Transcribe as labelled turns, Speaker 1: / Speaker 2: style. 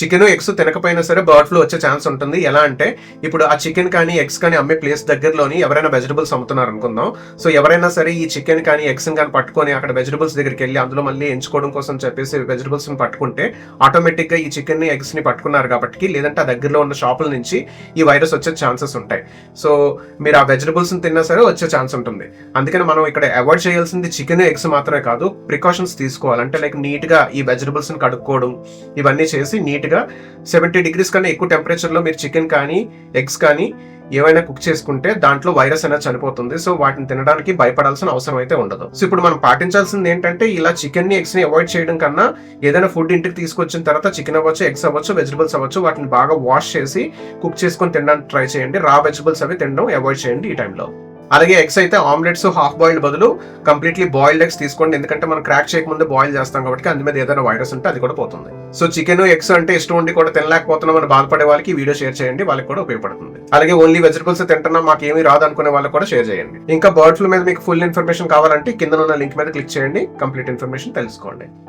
Speaker 1: Chicken eggs తినకపోయినా సరే bird flu వచ్చే ఛాన్స్ ఉంటుంది. ఎలా అంటే ఇప్పుడు ఆ చికెన్ కానీ ఎగ్స్ కానీ అమ్మే ప్లేస్ దగ్గరలోని ఎవరైనా వెజిటబుల్స్ అమ్ముతున్నారు అనుకుందాం. సో ఎవరైనా సరే ఈ చికెన్ కానీ ఎగ్స్ కానీ పట్టుకొని అక్కడ వెజిటబుల్స్ దగ్గరికి వెళ్ళి అందులో మళ్ళీ ఎంచుకోవడం కోసం చెప్పేసి వెజిటబుల్స్ని పట్టుకుంటే ఆటోమేటిక్గా ఈ చికెన్ ఎగ్స్ని ఎగ్స్ని పట్టుకున్నారు కాబట్టి లేదంటే ఆ దగ్గరలో ఉన్న షాపుల నుంచి ఈ వైరస్ వచ్చే ఛాన్సెస్ ఉంటాయి. సో మీరు ఆ వెజిటబుల్స్ని తిన్నా సరే వచ్చే ఛాన్స్ ఉంటుంది. అందుకని మనం ఇక్కడ అవాయిడ్ చేయాల్సింది చికెన్ ఎగ్స్ మాత్రమే కాదు ప్రికాషన్స్ తీసుకోవాలి. అంటే లైక్ నీట్గా ఈ వెజిటబుల్స్ని కడుక్కోవడం ఇవన్నీ చేసి నీట్ గా సెవెంటీ డిగ్రీస్ కన్నా ఎక్కువ టెంపరేచర్లో మీరు చికెన్ కానీ ఎగ్స్ కానీ ఏవైనా కుక్ చేసుకుంటే దాంట్లో వైరస్ అనేది చనిపోతుంది. సో వాటిని తినడానికి భయపడాల్సిన అవసరం అయితే ఉండదు. సో ఇప్పుడు మనం పాటించాల్సింది ఏంటంటే ఇలా చికెన్ని ఎగ్స్ని అవాయిడ్ చేయడం కన్నా ఏదైనా ఫుడ్ ఇంటికి తీసుకొచ్చిన తర్వాత చికెన్ అవ్వచ్చు ఎగ్స్ అవ్వచ్చు వెజిటబుల్స్ అవ్వచ్చు వాటిని బాగా వాష్ చేసి కుక్ చేసుకొని తినడానికి ట్రై చేయండి. రా వెజిటబుల్స్ అవి తినడం అవాయిడ్ చేయండి ఈ టైంలో అలాగే ఎగ్స్ అయితే ఆమ్లెట్స్ హాఫ్ బాయిల్డ్ బదులు కంప్లీట్లీ బాయిల్డ్ ఎగ్స్ తీసుకోండి. ఎందుకంటే మనం క్రాక్ చేయకముందు బాయిల్ చేస్తాం కాబట్టి అందు మీద ఏదైనా వైరస్ ఉంటే అది కూడా పోతుంది. సో చికెన్ ఎగ్స్ అంటే ఇష్టం ఉండి కూడా తినలేకపోతున్నాం అని బాధపడే వాళ్ళకి వీడియో షేర్ చేయండి. వాళ్ళకి కూడా ఉపయోగపడుతుంది. అలాగే ఓన్లీ వెజిటబుల్స్ తింటున్నా మాకు ఏమీ రాదు అనుకునే వాళ్ళకి కూడా షేర్ చేయండి. ఇంకా బర్డ్ ఫ్లూ మీద మీకు ఫుల్ ఇన్ఫర్మేషన్ కావాలంటే కింద ఉన్న లింక్ మీద క్లిక్ చేయండి. కంప్లీట్ ఇన్ఫర్మేషన్ తెలుసుకోండి.